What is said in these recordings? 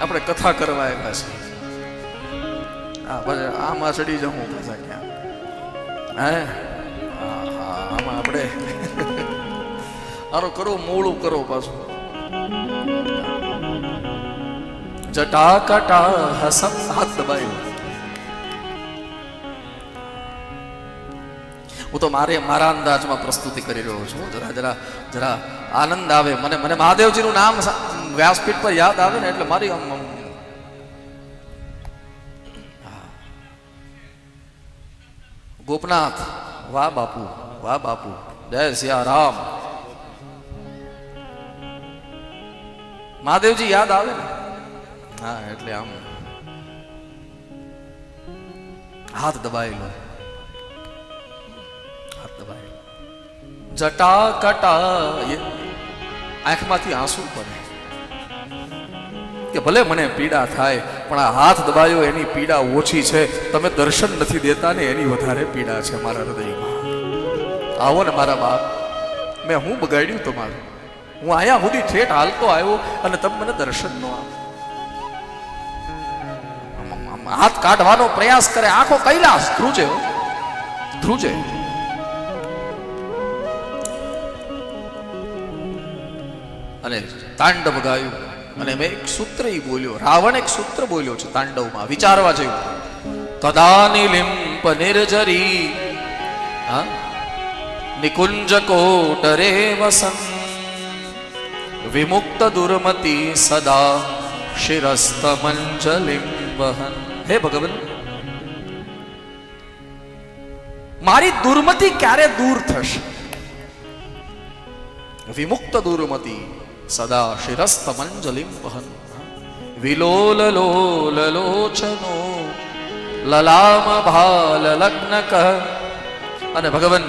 આપણે કથા કરવા આવ્યા છીએ હા પછી આમાં ચડી જવું પાછા ક્યાં. હે? આમાં આપણે આરો કરો, મોડું કરો પાછું. જટા કટા હસમ હાથ દબાયું. હું તો મારે મારા અંદાજમાં પ્રસ્તુતિ કરી રહ્યો છું. જરા જરા જરા આનંદ આવે. મને મને મહાદેવજીનું નામ વ્યાસપીઠ પર યાદ આવે ને એટલે મારી આમ- ગોપનાથ, વાહ બાપુ વાહ બાપુ. જય સિયા રામ મહાદેવજી યાદ આવે ને? હા, એટલે આમ હાથ દબાઈ લો હાથ દબાઈ જટા કટા આંખમાંથી આંસુ પડે કે ભલે મને પીડા થાય, પણ આ હાથ દબાયો એની પીડા ઓછી છે. તમે દર્શન નથી દેતા ને એની વધારે પીડા છે મારા હૃદયમાં. આવો ને મારા બાપ, મેં હું બગાડ્યું તમારું? હું અહીંયા સુધી ઠેઠ હાલતો આવ્યો અને તમે મને દર્શન ન આપો. હાથ કાઢવાનો પ્રયાસ કરે. આખો કૈલાસ. ધ્રુજે. ધ્રુજે. અને તાંડવ ગાયું. અને મેં એક સૂત્ર એ બોલ્યો, રાવણ એક સૂત્ર બોલ્યો છે તાંડવમાં, વિચારવા જેવું. તદાનિલિંપ નિર્જરી, હા? નિકુંજ કોટરે વસન. વિમુક્ત દુર્મતી સદા શિરસ્તમંજલિમ વહન હે ભગવન! મારી દુર્મતિ ક્યારે દૂર થશે? વિમુક્ત દુર્મતિ સદા શિરસ્તમંજલિમ વહન વિલોલ લલામ ભાલ કહ અને ભગવાન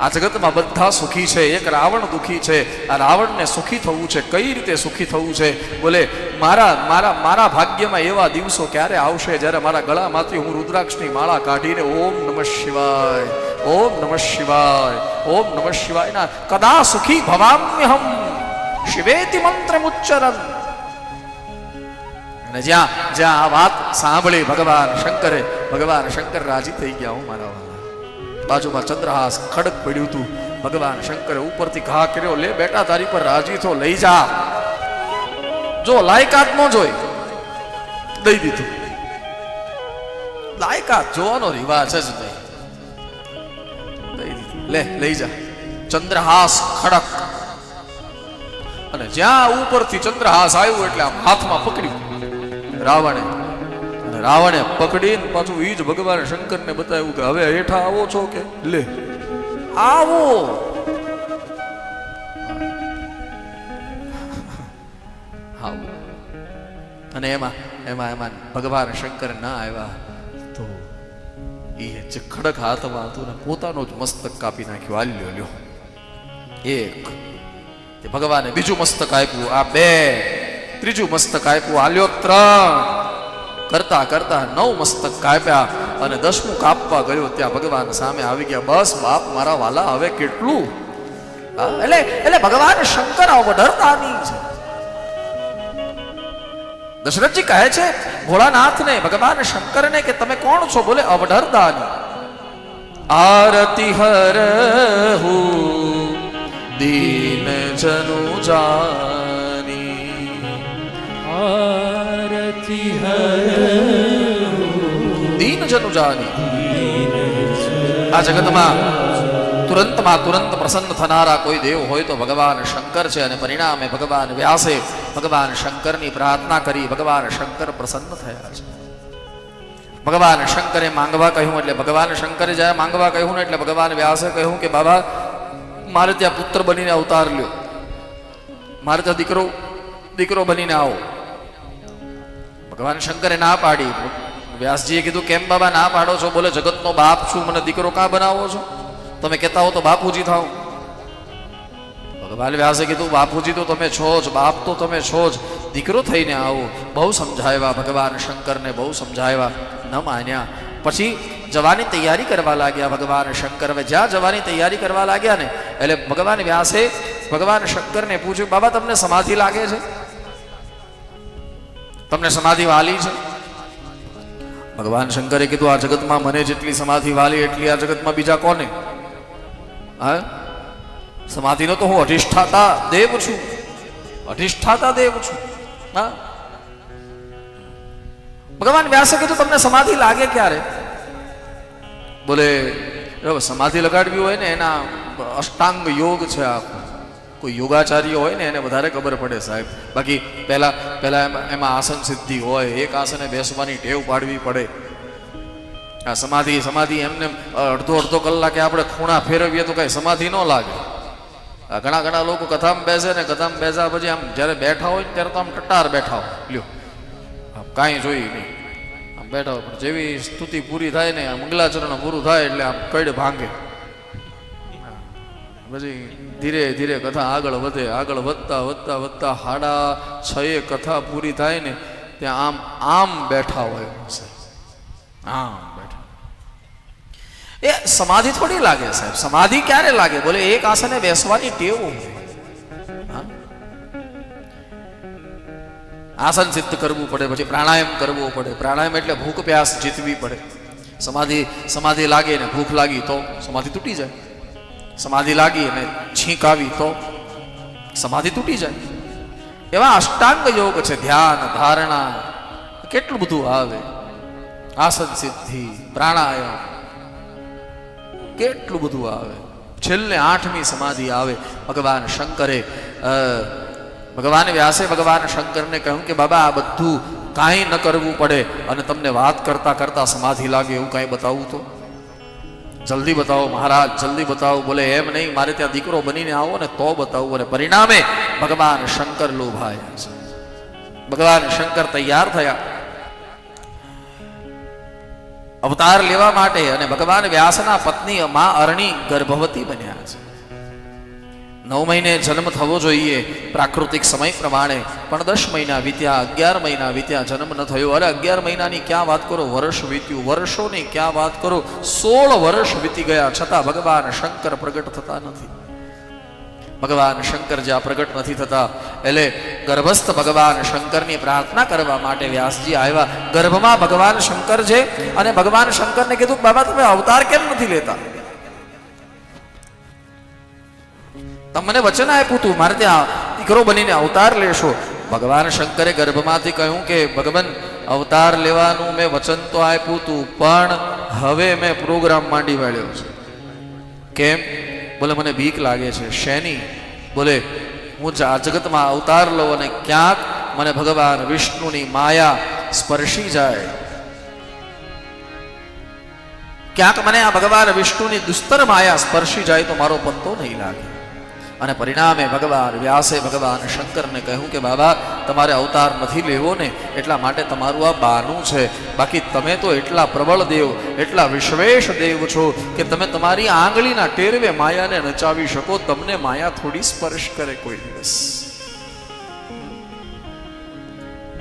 આ જગતમાં બધા સુખી છે, એક રાવણ દુખી છે, આ રાવણને સુખી થવું છે, કઈ રીતે સુખી થવું છે? બોલે, મારા મારા મારા ભાગ્યમાં એવા દિવસો ક્યારે આવશે જ્યારે મારા ગળામાંથી હું રુદ્રાક્ષની માળા કાઢીને ઓમ નમઃ શિવાય, ઓમ નમઃ શિવાય, ઓમ નમઃ શિવાય. ના કદા સુખી ભવામ્યહમ? શિવેતિ મંત્ર ઉચ્ચરન અને જ્યાં જ્યાં આ વાત સાંભળી ભગવાન શંકરે ભગવાન શંકર રાજી થઈ ગયા હું મારા વાલા બાજુમાં ચંદ્રહાસ ખડક પડ્યું હતું ભગવાન શંકરે ઉપરથી ઘા કર્યો લે બેટા તારી પર રાજી થો લઈ જા જો લાયકાત નો જોઈ દઈ દીધું લાયકાત જોવાનો રિવાજ જ નહીં દઈ દીધું લે લઈ જા ચંદ્રહાસ ખડક અને જ્યાં ઉપરથી ચંદ્રહાસ આવ્યું એટલે આમ હાથમાં પકડ્યું. રાવણે અને રાવણે પકડીને પાછું ઈ જ ભગવાન શંકરને બતાવ્યું કે હવે હેઠા આવો છો કે? લે. આવો. આવો. અને એમાં એમાં એમાં ભગવાન શંકર ના આવ્યા. તો? એ જે ખડક હાથમાં હતું ને પોતાનું જ મસ્તક કાપી નાખ્યું. આલ્યો લ્યો એક તે ભગવાને બીજું મસ્તક આપ્યું. આ બે. ત્રીજું મસ્તક આપ્યું. આલ્યો ત્રણ. કરતા કરતા નવ મસ્તક કાપ્યા અને દસમું કાપવા ગયો. ત્યાં ભગવાન સામે આવી ગયા. બસ, બાપ મારા વાલા, હવે કેટલું? એટલે એટલે ભગવાન શંકર અવઢરતાની છે. દશરથજી કહે છે, ભોળાનાથને, ભગવાન શંકરને કે તમે કોણ છો? બોલે, અવઢરદાની. આરતી હર દીન જનુ જાની આરતી હર દીન જનુ જાની આ જગતમાં તુરંતમાં તુરંત પ્રસન્ન થનારા કોઈ દેવ હોય તો ભગવાન શંકર છે અને પરિણામે ભગવાન વ્યાસે ભગવાન શંકરની પ્રાર્થના કરી ભગવાન શંકર પ્રસન્ન થયા છે। ભગવાન શંકરે માંગવા કહ્યું એટલે ભગવાન શંકરે જ્યારે માંગવા કહ્યું ને એટલે ભગવાન વ્યાસે કહ્યું કે બાબા મારે ત્યાં પુત્ર બનીને અવતાર લ્યો. મારે ત્યાં દીકરો દીકરો બનીને આવો. ભગવાન શંકરે ના પાડી. વ્યાસજીએ કીધું, કેમ બાબા ના પાડો છો? બોલે, જગતનો બાપ છું. મને દીકરો કા બનાવો છો? તમે કહેતા હો તો બાપુજી થાવ. ભગવાન વ્યાસે કીધું, બાપુજી તો તમે છો જ, બાપ તો તમે છો જ. દીકરો થઈને આવો. બહુ સમજાવ્યા ભગવાન શંકરને, બહુ સમજાવ્યા. ન માન્યા. પછી જવાની તૈયારી કરવા લાગ્યા ભગવાન શંકર. હવે જ્યાં જવાની તૈયારી કરવા લાગ્યા ને, એટલે ભગવાન વ્યાસે ભગવાન શંકરને પૂછ્યું, બાબા, તમને સમાધિ લાગે છે? તમને સમાધિ વાલી છે? ભગવાન શંકરે કીધું, આ જગતમાં મને જેટલી સમાધિ વાલી, એટલી આ જગતમાં બીજા કોને? હા? સમાધિનો તો હું અધિષ્ઠાતા દેવ છું. અધિષ્ઠાતા દેવ છું. હા? ભગવાન વ્યાસે કીધું, તમને સમાધિ લાગે ક્યારે? બોલે સમાધિ લગાડવી હોય ને, એના અષ્ટાંગ યોગ છે આખો. કોઈ યોગાચાર્ય હોય ને, એને વધારે ખબર પડે સાહેબ. બાકી પહેલા પહેલા એમાં આસન સિદ્ધિ હોય, એક આસને બેસવાની ટેવ પાડવી પડે. આ સમાધિ સમાધિ એમને અડધો અડધો કલાકે આપણે ખૂણા ફેરવીએ તો કઈ સમાધિ ન લાગે. ઘણા ઘણા લોકો કથામાં બેસે ને, કથામાં બેસ્યા પછી આમ જ્યારે બેઠા હોય ત્યારે તો આમ ટટાર બેઠા હોય. લ્યો. કાંઈ જોઈ નહીં. આમ બેઠા પણ જેવી સ્તુતિ પૂરી થાય ને આ મંગલાચરણ પૂરું થાય એટલે આમ કડ ભાંગે. પછી ધીરે ધીરે કથા આગળ વધે, આગળ વધતા વધતા વધતા હાડા છ એ કથા પૂરી થાય ને, ત્યાં આમ આમ બેઠા હોય આમ બેઠા. એ સમાધિ થોડી લાગે સાહેબ. સમાધિ ક્યારે લાગે? બોલે, એક આસને બેસવાની ટેવ હોય. આસન સિદ્ધ કરવું પડે, પછી પ્રાણાયામ કરવો પડે. પ્રાણાયામ એટલે ભૂખ પ્યાસ જીતવી પડે. સમાધિ સમાધિ લાગે ને ભૂખ લાગી તો સમાધિ તૂટી જાય. સમાધિ લાગી અને છીંક આવી તો સમાધિ તૂટી જાય. એવા અષ્ટાંગ યોગ છે, ધ્યાન, ધારણા, કેટલું બધું આવે. આસન સિદ્ધિ, પ્રાણાયામ, કેટલું બધું આવે. છેલ્લે આઠમી સમાધિ આવે. ભગવાન શંકરે ભગવાન વ્યાસે ભગવાન શંકરને કહ્યું કે બાબા, આ બધું કાંઈ ન કરવું પડે અને તમને વાત કરતા કરતા સમાધિ લાગે એવું કાંઈ બતાવું તો? જલ્દી બતાવો મહારાજ, જલ્દી બતાવો. બોલે, એમ નહીં, મારે ત્યાં દીકરો બનીને આવો ને તો બતાવું. અને પરિણામે ભગવાન શંકર લોભાયા ભગવાન શંકર તૈયાર થયા. અવતાર લેવા માટે અને ભગવાન વ્યાસના પત્ની મા અરણી ગર્ભવતી બન્યા છે. નવ મહિને જન્મ થવો જોઈએ પ્રાકૃતિક સમય પ્રમાણે. પણ દસ મહિના વીત્યા, અગિયાર મહિના વીત્યા જન્મ ન થયો. અરે અગિયાર મહિનાની ક્યાં વાત કરો? વર્ષ વીત્યું. વર્ષોની ક્યાં વાત કરો? સોળ વર્ષ વીતી ગયા છતાં ભગવાન શંકર પ્રગટ થતા નથી. ભગવાન શંકર જ્યાં પ્રગટ નથી થતા, એટલે ગર્ભસ્થ ભગવાન શંકરની પ્રાર્થના કરવા માટે વ્યાસજી આવ્યા. ગર્ભમાં ભગવાન શંકર છે અને ભગવાન શંકરને કીધું, બાબા, તમે અવતાર કેમ નથી લેતા? તમને વચન આપ્યું તું, મારે ત્યાં દીકરો બનીને અવતાર લેશો. ભગવાન શંકરે ગર્ભમાંથી કહ્યું કે, ભગવાન, અવતાર લેવાનું મેં વચન તો આપ્યું તું, પણ હવે મેં પ્રોગ્રામ માંડી વાળ્યો છે. કેમ? બોલે, મને બીક લાગે છે. શેની? બોલે, હું આ જગતમાં અવતાર લઉં અને ક્યાંક મને ભગવાન વિષ્ણુની માયા સ્પર્શી જાય. ક્યાંક મને આ ભગવાન વિષ્ણુની દુસ્તર માયા સ્પર્શી જાય તો મારો પત્તો નહીં લાગે. અને પરિણામે ભગવાન, વ્યાસે ભગવાન શંકરને કહ્યું કે, બાબા, તમારે અવતાર નથી લેવો ને, એટલા માટે તમારું આ બાનું છે. બાકી તમે તો એટલા પ્રબળ દેવ, એટલા વિશ્વેશ દેવ છો કે તમે તમારી આંગળીના ટેરવે માયાને નચાવી શકો, તમને માયા થોડી સ્પર્શ કરે કોઈ દિવસ.